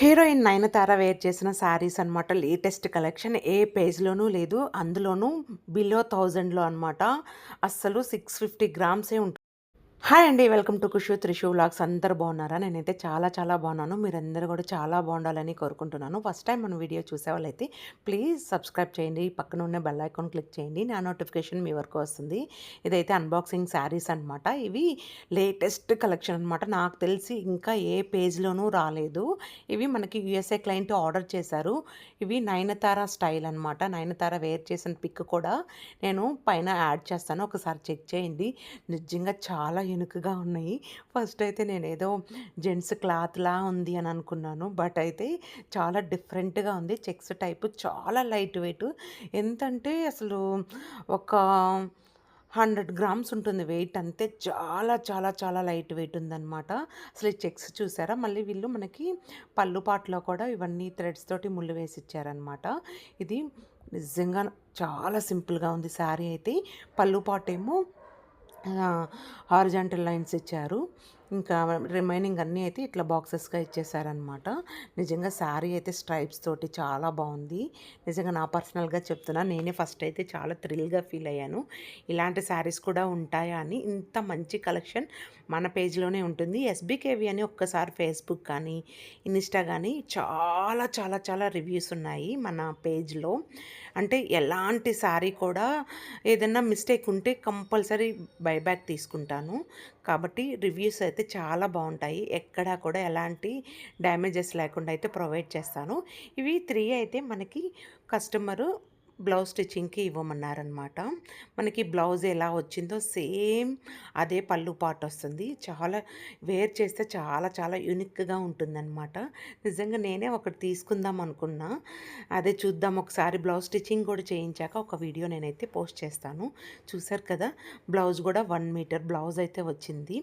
Heroine Nayanthara wear చేసిన శారీస్ అనమాట latest collection ఏ పేజ్లోనూ లేదు. అందులోనూ బిలో థౌజండ్లో అనమాట అస్సలు సిక్స్ ఫిఫ్టీ గ్రామ్సే ఉంటుంది. హాయ్ అండి. Welcome to Kushu Trishu vlogs. అందరు బాగున్నారా? నేనైతే చాలా చాలా బాగున్నాను. మీరందరూ కూడా చాలా బాగుండాలని కోరుకుంటున్నాను. ఫస్ట్ టైం మన వీడియో చూసే వాళ్ళైతే ప్లీజ్ సబ్స్క్రైబ్ చేయండి. పక్కన ఉన్న బెల్ ఐకాన్ క్లిక్ చేయండి. నా నోటిఫికేషన్ మీ వరకు వస్తుంది. ఇదైతే అన్బాక్సింగ్ శారీస్ అనమాట ఇవి లేటెస్ట్ కలెక్షన్ అనమాట నాకు తెలిసి ఇంకా ఏ పేజ్లోనూ రాలేదు. ఇవి మనకి యుఎస్ఏ క్లయింట్ ఆర్డర్ చేశారు. ఇవి నయనతార స్టైల్ అనమాట నయనతార వేర్ చేసిన పిక్ కూడా నేను పైన యాడ్ చేస్తాను. ఒకసారి చెక్ చేయండి. నిజంగా చాలా ఎనుకగా ఉన్నాయి. ఫస్ట్ అయితే నేను ఏదో జెంట్స్ క్లాత్లా ఉంది అని అనుకున్నాను. బట్ అయితే చాలా డిఫరెంట్గా ఉంది. చెక్స్ టైపు చాలా లైట్ వెయిట్. ఎంతంటే అసలు ఒక హండ్రెడ్ గ్రామ్స్ ఉంటుంది వెయిట్ అంతే. చాలా చాలా చాలా లైట్ వెయిట్ ఉందన్నమాట. అసలు ఈ చెక్స్ చూసారా? మళ్ళీ వీళ్ళు మనకి పళ్ళు పాటలో కూడా ఇవన్నీ థ్రెడ్స్ తోటి ముళ్ళు వేసి ఇచ్చారనమాట ఇది నిజంగా చాలా సింపుల్గా ఉంది శారీ అయితే. పళ్ళు పాటేమో హారిజాంటల్ లైన్స్ ఇచ్చారు. ఇంకా రిమైనింగ్ అన్నీ అయితే ఇట్లా బాక్సెస్గా ఇచ్చేసారనమాట నిజంగా శారీ అయితే స్ట్రైప్స్ తోటి చాలా బాగుంది. నిజంగా నా పర్సనల్గా చెప్తున్నా నేనే ఫస్ట్ అయితే చాలా థ్రిల్గా ఫీల్ అయ్యాను. ఇలాంటి శారీస్ కూడా ఉంటాయా అని ఇంత మంచి కలెక్షన్ మన పేజ్లోనే ఉంటుంది. ఎస్బీకేవి అని ఒక్కసారి ఫేస్బుక్ కానీ ఇన్స్టా కానీ చాలా చాలా చాలా రివ్యూస్ ఉన్నాయి మన పేజ్లో. అంటే ఎలాంటి శారీ కూడా ఏదైనా మిస్టేక్ ఉంటే కంపల్సరీ బైబ్యాక్ తీసుకుంటాను. కాబట్టి రివ్యూస్ అయితే చాలా బాగుంటాయి. ఎక్కడా కూడా ఎలాంటి డ్యామేజెస్ లేకుండా అయితే ప్రొవైడ్ చేస్తాను. ఇవి త్రీ అయితే మనకి కస్టమరు బ్లౌజ్ స్టిచ్చింగ్కి ఇవ్వమన్నారనమాట మనకి బ్లౌజ్ ఎలా వచ్చిందో సేమ్ అదే పళ్ళు పాట వస్తుంది. చాలా వేర్ చేస్తే చాలా చాలా యూనిక్గా ఉంటుందన్నమాట. నిజంగా నేనే ఒకటి తీసుకుందాం అనుకున్నా. అదే చూద్దాం. ఒకసారి బ్లౌజ్ స్టిచ్చింగ్ కూడా చేయించాక ఒక వీడియో నేనైతే పోస్ట్ చేస్తాను. చూసారు కదా బ్లౌజ్ కూడా వన్ మీటర్ బ్లౌజ్ అయితే వచ్చింది.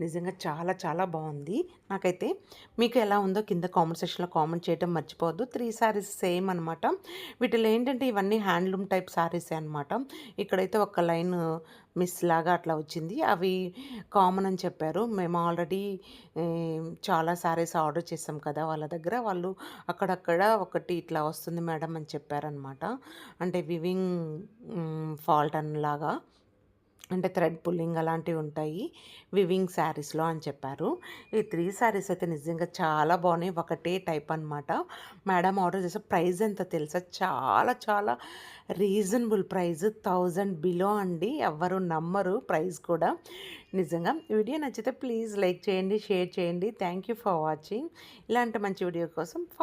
నిజంగా చాలా చాలా బాగుంది. నాకైతే మీకు ఎలా ఉందో కింద కామెంట్ సెక్షన్లో కామెంట్ చేయడం మర్చిపోవద్దు. త్రీ సారీస్ సేమ్ అనమాట వీటిలో ఏంటంటే ఇవన్నీ హ్యాండ్లూమ్ టైప్ శారీసే అనమాట ఇక్కడైతే ఒక లైన్ మిస్ లాగా అట్లా వచ్చింది. అవి కామన్ అని చెప్పారు. మేము ఆల్రెడీ చాలా శారీస్ ఆర్డర్ చేసాం కదా వాళ్ళ దగ్గర. వాళ్ళు అక్కడక్కడ ఒకటి ఇట్లా వస్తుంది మేడం అని చెప్పారనమాట అంటే వివింగ్ ఫాల్ట్ లాగా అంటే థ్రెడ్ పుల్లింగ్ అలాంటివి ఉంటాయి. వివింగ్ శారీస్లో అని చెప్పారు. ఈ త్రీ శారీస్ అయితే నిజంగా చాలా బాగున్నాయి. ఒకటే టైప్ అనమాట మేడం ఆర్డర్ చేసే ప్రైస్ ఎంత తెలుసా? చాలా చాలా రీజనబుల్ ప్రైస్. థౌజండ్ బిలో అండి. ఎవ్వరు నమ్మరు ప్రైస్ కూడా. నిజంగా వీడియో నచ్చితే ప్లీజ్ లైక్ చేయండి షేర్ చేయండి. Thank you for watching. ఇలాంటి మంచి వీడియో కోసం ఫాలో